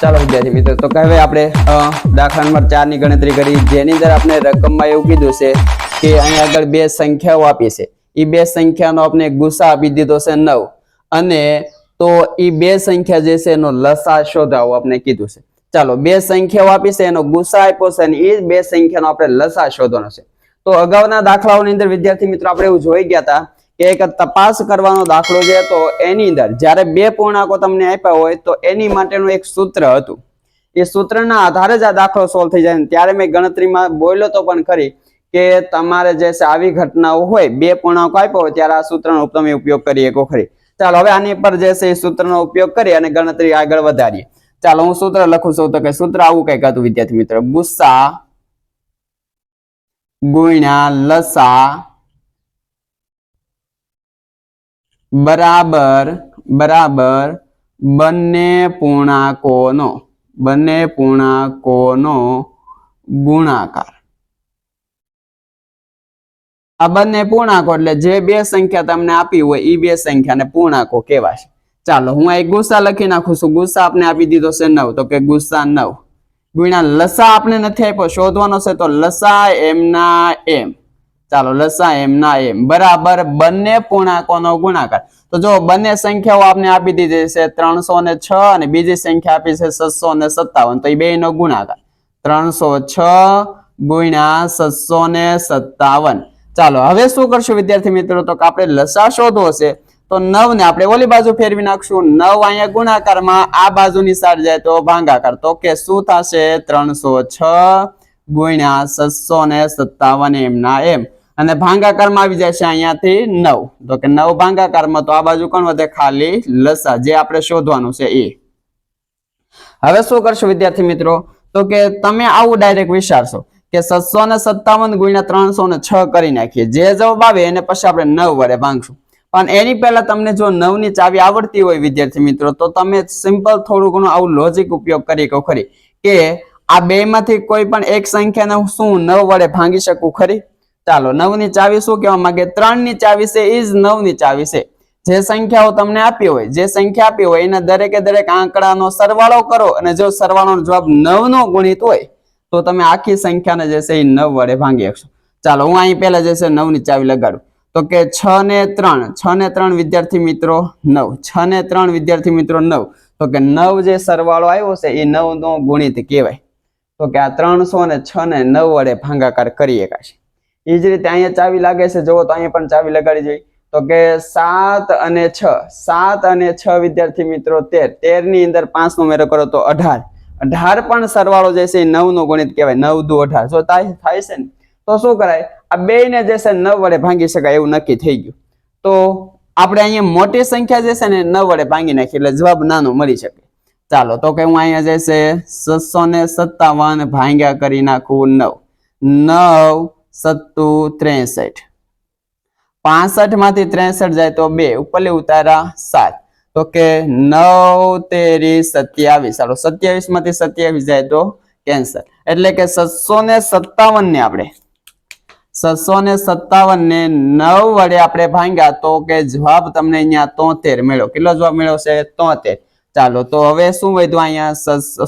ચાલો વિદ્યાર્થી મિત્રો, તો હવે આપણે દાખલા નંબર ચારની ગણતરી કરી. જેની અંદર આપણે રકમમાં એવું કીધું છે કે અહીં આગળ બે સંખ્યાઓ આપી છે. એ બે સંખ્યાનો આપણે ગુસા આપી દીધો છે નવ. અને તો એ બે સંખ્યા જે છે એનો લસા શોધાવો આપણે કીધું છે. ચાલો, બે સંખ્યાઓ આપી છે, એનો ગુસા આપ્યો છે અને એ બે સંખ્યાનો આપણે લસા શોધવાનો છે. તો અગાઉના દાખલાઓની અંદર વિદ્યાર્થી મિત્રો, આપણે એવું જોઈ ગયા હતા કે એક તપાસ કરવાનો દાખલો જે હતો એની અંદર જ્યારે બે પૂર્ણાંકો તમને આપ્યા હોય, તો એની માટેનું એક સૂત્ર હતું. એ સૂત્રના આધારે જ આ દાખલો સોલ્વ થઈ જાય ત્યારે મેં ગણતરીમાં બોલ્યો તો પણ ખરી કે તમારે જે આવી ઘટનાઓ હોય, બે પૂર્ણાંકો આપ્યો હોય, ત્યારે આ સૂત્રનો તમે ઉપયોગ કરી શકો ખરી. ચાલો, હવે આની પર જે છે એ સૂત્રનો ઉપયોગ કરી અને ગણતરી આગળ વધારીએ. ચાલો, હું સૂત્ર લખું છું, તો કે સૂત્ર આવું કંઈક હતું, વિદ્યાર્થી મિત્રો. ગુસ્સા, ગુણ્યા, લસા બરાબર બરાબર, બંને પૂર્ણાંકોનો બંને પૂર્ણાંકોનો ગુણાકાર. આ બંને પૂર્ણાંકો એટલે જે બે સંખ્યા તમને આપી હોય એ બે સંખ્યાને પૂર્ણાંકો કહેવાશે. ચાલો, હું એક ગુસ્સા લખી નાખું છું. ગુસ્સા આપને આપી દીધો છે નવ, તો કે ગુસ્સા નવ. ગુણ્યા લસા આપણે નથી આપ્યો, શોધવાનો છે તો લસા એમના એમ. ચાલો લસા એમ, ના એમ. બરાબર, બંને પૂર્ણાંકોનો ગુણાકાર. તો જો બંને સંખ્યાઓ આપણે આપી દીધી છે ત્રણસો ને છ અને બીજી સંખ્યા આપી છે સત્સો ને સત્તાવન, તો એ બે નો ગુણાકાર. ત્રણસો છ ગુણ્યા સત્સો ને સત્તાવન. ચાલો, હવે શું કરશું વિદ્યાર્થી મિત્રો? તો આપણે લસા શોધવો છે, તો નવ ને આપણે ઓલી બાજુ ફેરવી નાખશું. નવ અહીંયા ગુણાકારમાં આ બાજુની સાઈડ જાય તો ભાંગાકાર. તો કે શું થશે? ત્રણસો છ ગુણ્યા સત્સો ને સત્તાવન એમના એમ. અને ભાંગાકારમાં આવી જશે અહીંયાથી નવ. તો કે નવ ભાંગાકારમાં તો આ બાજુ કોણ વધે? ખાલી લસા. જે આપણે શોધવાનું છે એ. હવે શું કરશો વિદ્યાર્થી મિત્રો? તો કે તમે આવું ડાયરેક્ટ વિચારશો કે સત્સો ને સત્તાવન ગુણ્યા ત્રણસો ને છ કરી નાખીએ. જે જવાબ આવે એને પછી આપણે નવ વડે ભાંગશું. પણ એની પહેલા તમને જો નવની ચાવી આવડતી હોય વિદ્યાર્થી મિત્રો, તો તમે સિમ્પલ થોડું ઘણું આવું લોજિક ઉપયોગ કરી કહો ખરી. કે આ બે માંથી કોઈ પણ એક સંખ્યાને શું નવ વડે ભાંગી શકું ખરી? ચાલો નવની ચાવી શું કહેવા માંગે? ત્રણની ચાવી છે એ નવની ચાવી છે. જે સંખ્યાઓ તમને આપી હોય, જે સંખ્યા આપી હોય, એના દરેકે દરેક આંકડાનો સરવાળો કરો અને જો સરવાળોનો જવાબ નવ નો ગુણિત હોય, તો તમે આખી સંખ્યાને જે છે એ નવ વડે ભાંગી શકશો. ચાલો, હું અહીં પહેલા જે છે નવની ચાવી લગાડું. તો કે છ ને ત્રણ, છ ને ત્રણ વિદ્યાર્થી મિત્રો, નવ. છ ને ત્રણ વિદ્યાર્થી મિત્રો, નવ. તો કે નવ જે સરવાળો આવ્યો છે એ નવ નો ગુણિત કહેવાય. તો કે આ ત્રણસો ને છ ને નવ વડે ભાંગાકાર કરી શકાશે એ જ રીતે અહીંયા ચાવી લાગે છે, જુઓ તો અહીંયા પણ ચાવી લગાડી જોઈએ તો કે સાત અને છ, સાત અને છ વિદ્યાર્થી મિત્રો, તેર. તેરની અંદર પાંચ નો મેરો કરો તો અઢાર. અઢાર પણ સરવાળો જે છે એ નવ નો ગણિત કહેવાય, નવ દુ અઢાર. જો થાય છે ને, તો શું કરાય? આ બે ને જે છે નવ વડે ભાંગી શકાય એવું નક્કી થઈ ગયું. તો આપણે અહીંયા મોટી સંખ્યા જે છે ને, નવ વડે ભાંગી નાખી, એટલે જવાબ નાનો મળી શકે. ચાલો, તો કે હું અહીંયા જે છે છસો ને સત્તાવન ભાંગ્યા કરી નાખું નવ. નવ સત્તુ ત્રેસઠ. પાસઠમાંથી ત્રેસઠ જાય તો બે, ઉપરલી ઉતારા સાત. તો કે નવ તેરી સત્યાવીસ. ચાલો સત્યાવીસમાંથી સત્યાવીસ જાય તો કેન્સર એટલે કે સત્સો ને સત્તાવન ને આપણે સત્સો ને સત્તાવન ને નવ વડે આપણે ભાંગ્યા તો કે જવાબ તમને અહીંયા તોતેર મળ્યો. કેટલો જવાબ મળ્યો છે? તોતેર. ચાલો, તો હવે શું વધ્યું અહીંયા?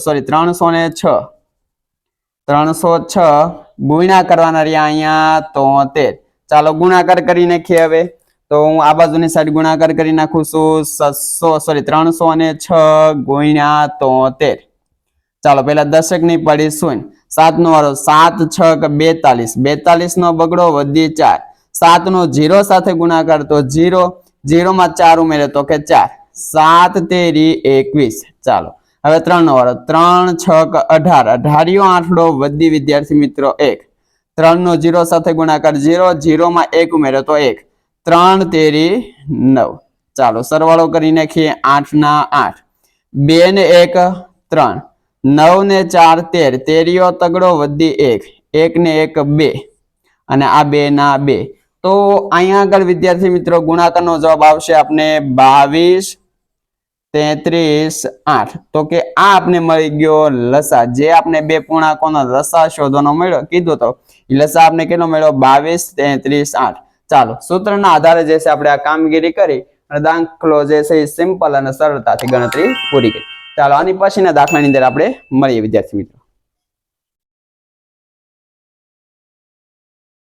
સોરી ત્રણસો ને છ. ત્રણસો છ ગુણ્યા કરવાના રહ્યા અહીંયા તોતેર ચાલો ગુણાકાર કરી નાખીએ હવે. તો હું આ બાજુની સાઈડ ગુણાકાર કરી નાખું છું સસો સોરી ત્રણસો અને છ ગુણ્યા તોતેર ચાલો પેલા દશકની પડી શૂન્ય. સાત નો વાળો સાત, છ બેતાલીસ બેતાલીસ. નો બગડો વધી ચાર. સાત નો જીરો સાથે ગુણાકાર તો જીરો જીરો માં ચાર ઉમેરે તો કે ચાર. સાત તેરી એકવીસ. ચાલો. હવે ત્રણ નો વાળો. ત્રણ, છ અઢાર. અઢારિયો આઠડો વધી વિદ્યાર્થી મિત્રો, એક. ત્રણ નો જીરો સાથે ગુણાકાર જીરો જીરો માં એક ઉમેરો તો એક. ત્રણ તેરી નવ. ચાલો, સરવાળો કરી નાખીએ આઠ ના આઠ. બે ને એક, ત્રણ. નવ ને ચાર, તેર. તેરીઓ તગડો વધી એક. એક ને એક, બે. અને આ બે ના બે. તો અહીંયા આગળ વિદ્યાર્થી મિત્રો ગુણાકારનો જવાબ આવશે આપને બાવીસ તેત્રીસ આઠ. તો કે આ આપણે મળી ગયો લસા. જે આપણે બે પૂર્ણાંકોનો લસા શોધવાનો મળ્યો, કીધું તો. લસા આપણે કેટલો મળ્યો? બાવીસ, તેત્રીસ આઠ. ચાલો, સૂત્રના આધારે જે છે આપણે આ કામગીરી કરી અને દાખલો જે છે સિમ્પલ અને સરળતાથી ગણતરી પૂરી કરી. ચાલો, આની પછીના દાખલાની અંદર આપણે મળીએ, વિદ્યાર્થી મિત્રો.